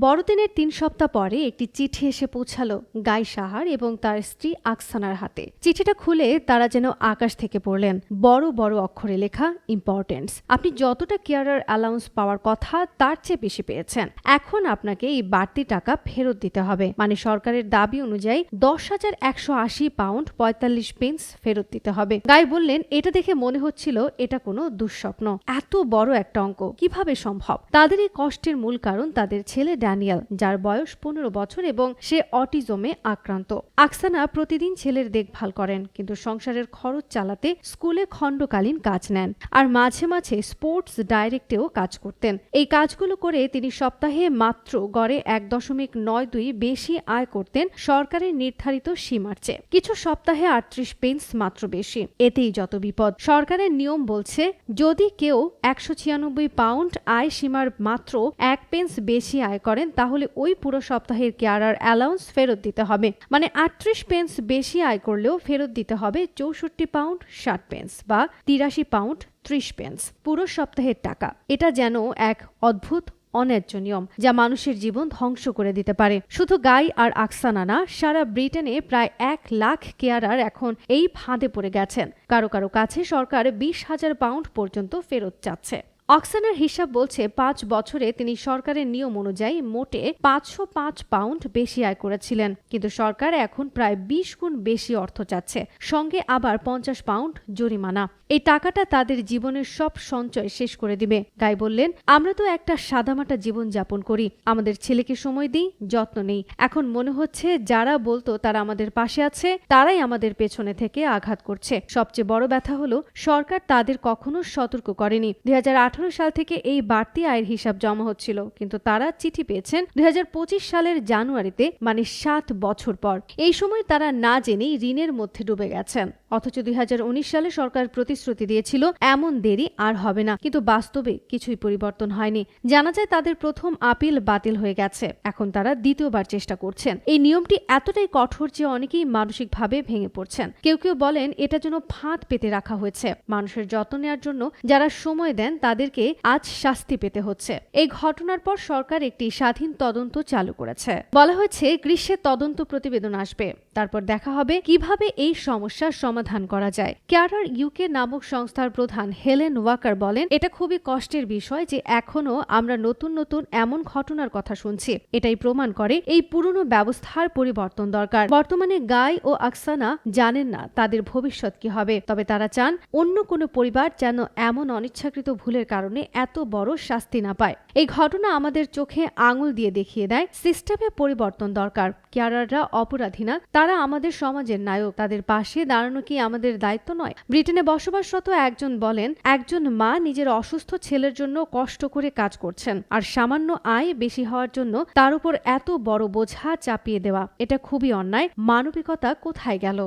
বড়দিনের তিন সপ্তাহ পরে একটি চিঠি এসে পৌঁছালো গাই সাহার এবং তার স্ত্রী আকসানার হাতে। চিঠিটা খুলে তারা যেন আকাশ থেকে পড়লেন। বড় বড় অক্ষরে লেখা, ইম্পর্টেন্স। আপনি যতটা কেয়ারার অ্যালাউন্স পাওয়ার কথা, তার চেয়ে বেশি পেয়েছেন। এখন আপনাকে এই বাড়তি টাকা ফেরত দিতে হবে। মানে সরকারের দাবি অনুযায়ী দশ হাজার একশো আশি পাউন্ড পঁয়তাল্লিশ পেন্স ফেরত দিতে হবে। গাই বললেন, এটা দেখে মনে হচ্ছিল এটা কোনো দুঃস্বপ্ন। এত বড় একটা অঙ্ক। কীভাবে সম্ভব? তাদের এই কষ্টের মূল কারণ তাদের ছেলে ড্যানিয়েল, যার বয়স পনেরো বছর এবং সে অটিজমে আক্রান্ত। আকসানা প্রতিদিন ছেলের দেখভাল করেন, কিন্তু সংসারের খরচ চালাতে স্কুলে খণ্ডকালীন কাজ নেন আর মাঝে মাঝে স্পোর্টস ডাইরেক্টেও কাজ করতেন। এই কাজগুলো করে তিনি সপ্তাহে মাত্র গড়ে এক দশমিক নয় দুই বেশি আয় করতেন সরকারের নির্ধারিত সীমার চেয়ে। কিছু সপ্তাহে আটত্রিশ পেন্স মাত্র বেশি। এতেই যত বিপদ। সরকারের নিয়ম বলছে, যদি কেউ একশো ছিয়ানব্বই পাউন্ড আয় সীমার মাত্র এক পেন্স বেশি আয় করেন, তাহলে ওই পুরো সপ্তাহের কেয়ারার অ্যালাউন্স ফেরত দিতে হবে। মানে আটত্রিশ পেন্স বেশি আয় করলেও ফেরত দিতে হবে চৌষট্টি পাউন্ড ষাট পেন্স বা তিরাশি পাউন্ড ত্রিশ পেন্স পুরো সপ্তাহের টাকা। এটা যেন এক অদ্ভুত, অন্যায্য নিয়ম যা মানুষের জীবন ধ্বংস করে দিতে পারে। শুধু গাই আর আকসানা না, সারা ব্রিটেনে প্রায় এক লাখ কেয়ারার এখন এই ফাঁদে পড়ে গেছেন। কারও কারও কাছে সরকার বিশ হাজার পাউন্ড পর্যন্ত ফেরত চাচ্ছে। অক্সানার হিসাব বলছে পাঁচ বছরে তিনি সরকারের নিয়ম অনুযায়ী মোটে পাঁচশো পাঁচ পাউন্ড বেশি আয় করেছিলেন। কিন্তু সরকার এখন প্রায় বিশ গুণ বেশি অর্থ চাচ্ছে। সঙ্গে আবার পঞ্চাশ পাউন্ড জরিমানা। এই টাকাটা তাদের জীবনের সব সঞ্চয় শেষ করে দিবে। গাই বললেন, আমরা তো একটা সাদামাটা জীবন যাপন করি। আমাদের ছেলেকে সময় দিই, যত্ন নেই। এখন মনে হচ্ছে যারা বলতো তারা আমাদের পাশে আছে, তারাই আমাদের পেছনে থেকে আঘাত করছে। সবচেয়ে বড় ব্যথা হলো, সরকার তাদের কখনো সতর্ক করেনি। দুই হাজার আঠারো সাল থেকে এই বাড়তি আয়ের হিসাব জমা হচ্ছিল, কিন্তু তারা চিঠি পেয়েছেন দুই হাজার পঁচিশ সালের জানুয়ারিতে মানে সাত বছর পর। এই সময় তারা না জেনেই ঋণের মধ্যে ডুবে গেছেন। অথচ দুই হাজার উনিশ সালে সরকার প্রতিশ্রুতি দিয়েছিল, এমন দেরি আর হবে না। কিন্তু বাস্তবে কিছুই পরিবর্তন হয়নি। জানা যায় তাদের প্রথম আপিল বাতিল হয়ে গেছে। এখন তারা দ্বিতীয়বার চেষ্টা করছেন। এই নিয়মটি এতটাই কঠোর যে অনেকেই মানসিকভাবে ভেঙে পড়ছেন। কেউ কেউ বলেন, এটা যেন ফাঁদ পেতে রাখা হয়েছে। মানুষের যত্ন নেওয়ার জন্য যারা সময় দেন তাদেরকে আজ শাস্তি পেতে হচ্ছে। এই ঘটনার পর সরকার একটি স্বাধীন তদন্ত চালু করেছে। বলা হয়েছে গ্রীষ্মের তদন্ত প্রতিবেদন আসবে। তারপর দেখা হবে কীভাবে এই সমস্যার সমাধান করা যায়। ক্যারার ইউকে নামক সংস্থার প্রধান হেলেন ওয়াকার বলেন, এটা খুবই কষ্টের বিষয় যে এখনও আমরা নতুন নতুন এমন ঘটনার কথা শুনছি। এটাই প্রমাণ করে এই পুরনো ব্যবস্থার পরিবর্তন দরকার। বর্তমানে গাই ও আকসানা জানেন না তাদের ভবিষ্যৎ কি হবে। তবে তারা চান অন্য কোনো পরিবার যেন এমন অনিচ্ছাকৃত ভুলের কারণে এত বড় শাস্তি না পায়। এই ঘটনা আমাদের চোখে আঙুল দিয়ে দেখিয়ে দেয়, সিস্টেমে পরিবর্তন দরকার। কেয়ারাররা অপরাধী না তারা আমাদের সমাজের নায়ক, তাদের পাশে দাঁড়ানো কি আমাদের দায়িত্ব নয়? ব্রিটেনে বসবাসরত একজন বলেন, একজন মা নিজের অসুস্থ ছেলের জন্য কষ্ট করে কাজ করছেন, আর সামান্য আয় বেশি হওয়ার জন্য তার উপর এত বড় বোঝা চাপিয়ে দেওয়া। এটা খুবই অন্যায়। মানবিকতা কোথায় গেল?